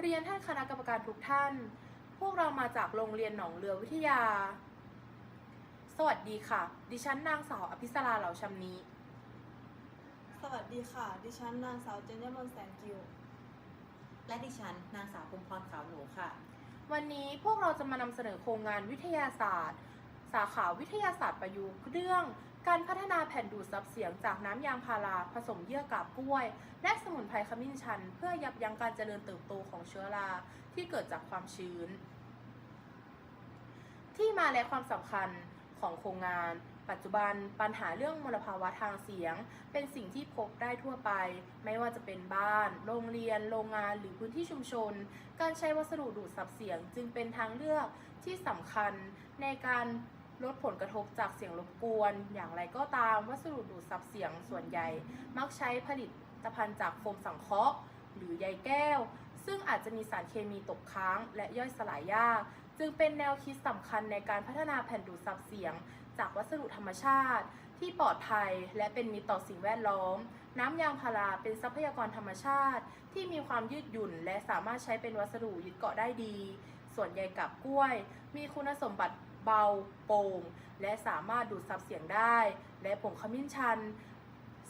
เรียนท่านคณะกรรมการทุกท่าน พวกเรามาจากโรงเรียนหนองเรือวิทยา สวัสดีค่ะ ดิฉันนางสาวอภิสราเหล่าชำนี้ สวัสดีค่ะ ดิฉันนางสาวเจนยมนแสนกิว และดิฉันนางสาวภูมิพรขาวหนูค่ะ วันนี้พวกเราจะมานำเสนอโครงงานวิทยาศาสตร์ สาขาวิทยาศาสตร์ประยุกต์เรื่องการพัฒนาแผ่นดูดซับเสียงจากน้ำยางพาราผสมเยื่อกาบกล้วย และสมุนไพรขมิ้นชัน เพื่อยับยั้งการเจริญเติบโตของเชื้อราที่เกิดจากความชื้น ที่มาและความสำคัญของโครงงาน ปัจจุบันปัญหาเรื่องมลภาวะทางเสียง เป็นสิ่งที่พบได้ทั่วไป ไม่ว่าจะเป็นบ้าน โรงเรียน โรงงานหรือพื้นที่ชุมชน การใช้วัสดุดูดซับเสียงจึงเป็นทางเลือกที่สำคัญในการ ลดผลกระทบจากเสียงรบกวน อย่างไรก็ตามวัสดุดูดซับเสียงส่วนใหญ่ มักใช้ผลิตภัณฑ์จากโฟมสังเคราะห์ หรือใยแก้ว ซึ่งอาจจะมีสารเคมีตกค้าง และย่อยสลายยาก จึงเป็นแนวคิดสำคัญในการพัฒนาแผ่นดูดซับเสียง จากวัสดุธรรมชาติ ที่ปลอดภัยและเป็นมิตรต่อสิ่งแวดล้อม น้ำยางพาราเป็นทรัพยากรธรรมชาติ ที่มีความยืดหยุ่น และสามารถใช้เป็นวัสดุยึดเกาะได้ดี ส่วนใยกับกล้วย มีคุณสมบัติ เบาโปร่งและสามารถดูดซับเสียงได้ และผงขมิ้นชัน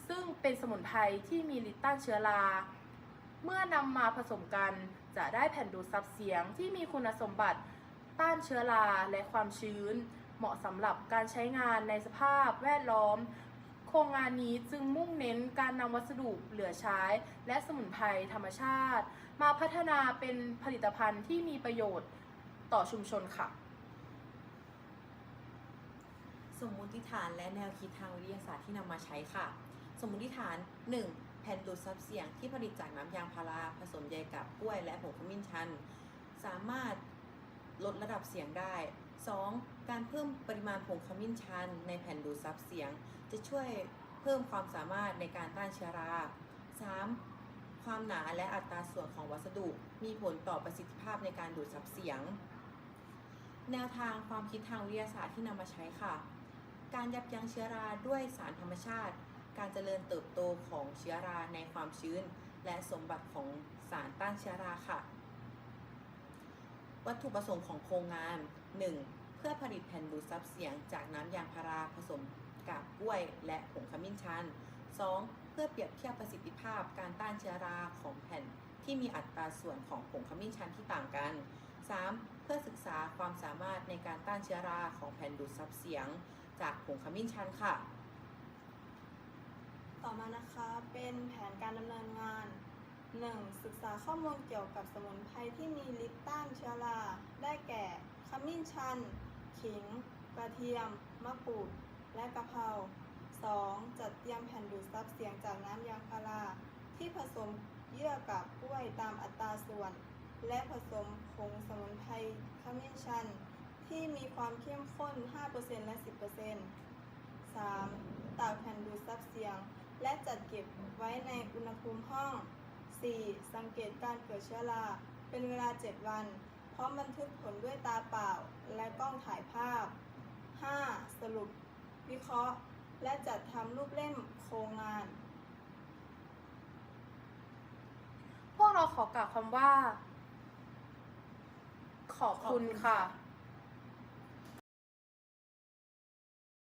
ซึ่งเป็นสมุนไพรที่มีฤทธิ์ต้านเชื้อราเมื่อนำมาผสมกันจะได้แผ่นดูดซับเสียงที่มีคุณสมบัติต้านเชื้อราและความชื้น เหมาะสำหรับการใช้งานในสภาพแวดล้อม โครงงานนี้จึงมุ่งเน้นการนำวัสดุเหลือใช้ และสมุนไพรธรรมชาติ มาพัฒนาเป็นผลิตภัณฑ์ที่มีประโยชน์ต่อชุมชนค่ะ สมมุติฐานและแนวคิดทางวิทยาศาสตร์ที่นำมาใช้ค่ะ สมมุติฐาน 1. แผ่นดูดซับเสียงที่ผลิตจากน้ำยางพาราผสมใยกับกล้วยและผงขมิ้นชัน สามารถลดระดับเสียงได้ 2. การเพิ่มปริมาณผงขมิ้นชัน ในแผ่นดูดซับเสียง จะช่วยเพิ่มความสามารถในการต้านเชื้อรา 3. ความหนาและอัตราส่วนของวัสดุ มีผลต่อประสิทธิภาพในการดูดซับเสียง แนวทางความคิดทางวิทยาศาสตร์ที่นำมาใช้ค่ะ การยับยั้งเชื้อราด้วยสารธรรมชาติ การเจริญเติบโตของเชื้อราในความชื้น และสมบัติของสารต้านเชื้อราค่ะ วัตถุประสงค์ของโครงงาน 1. เพื่อผลิตแผ่นดูดซับเสียงจากน้ำยางพาราผสมกาบกล้วยและผงขมิ้นชัน 2. เพื่อเปรียบเทียบประสิทธิภาพการต้านเชื้อราของแผ่นที่มีอัตราส่วนของผงขมิ้นชันที่ต่างกัน 3. เพื่อศึกษาความสามารถในการต้านเชื้อราของแผ่นดูดซับเสียง จากผงขมิ้นชันค่ะ ต่อมานะคะเป็นแผนการดำเนินงาน 1. ศึกษาข้อมูลเกี่ยวกับสมุนไพรที่มีฤทธิ์ต้านเชื้อรา ได้แก่ ขมิ้นชัน ขิง กระเทียม มะกรูด และกะเพรา 2. จัดเตรียมแผ่นดูดซับเสียงจากน้ำยางพารา ที่ผสมเยื่อกับกล้วยตามอัตราส่วน และผสมผงสมุนไพรขมิ้นชัน ที่มีความเข้มข้น 5%และ 10% 3. ตากแผ่นดูดซับเสียง และจัดเก็บไว้ในอุณหภูมิห้อง 4. สังเกตการเกิดเชื้อรา เป็นเวลา 7 วัน พร้อมบันทึกผลด้วยตาเปล่า และกล้องถ่ายภาพ 5. สรุป วิเคราะห์ และจัดทำรูปเล่มโครงงาน พวกเราขอกล่าวคำว่า ขอบคุณค่ะ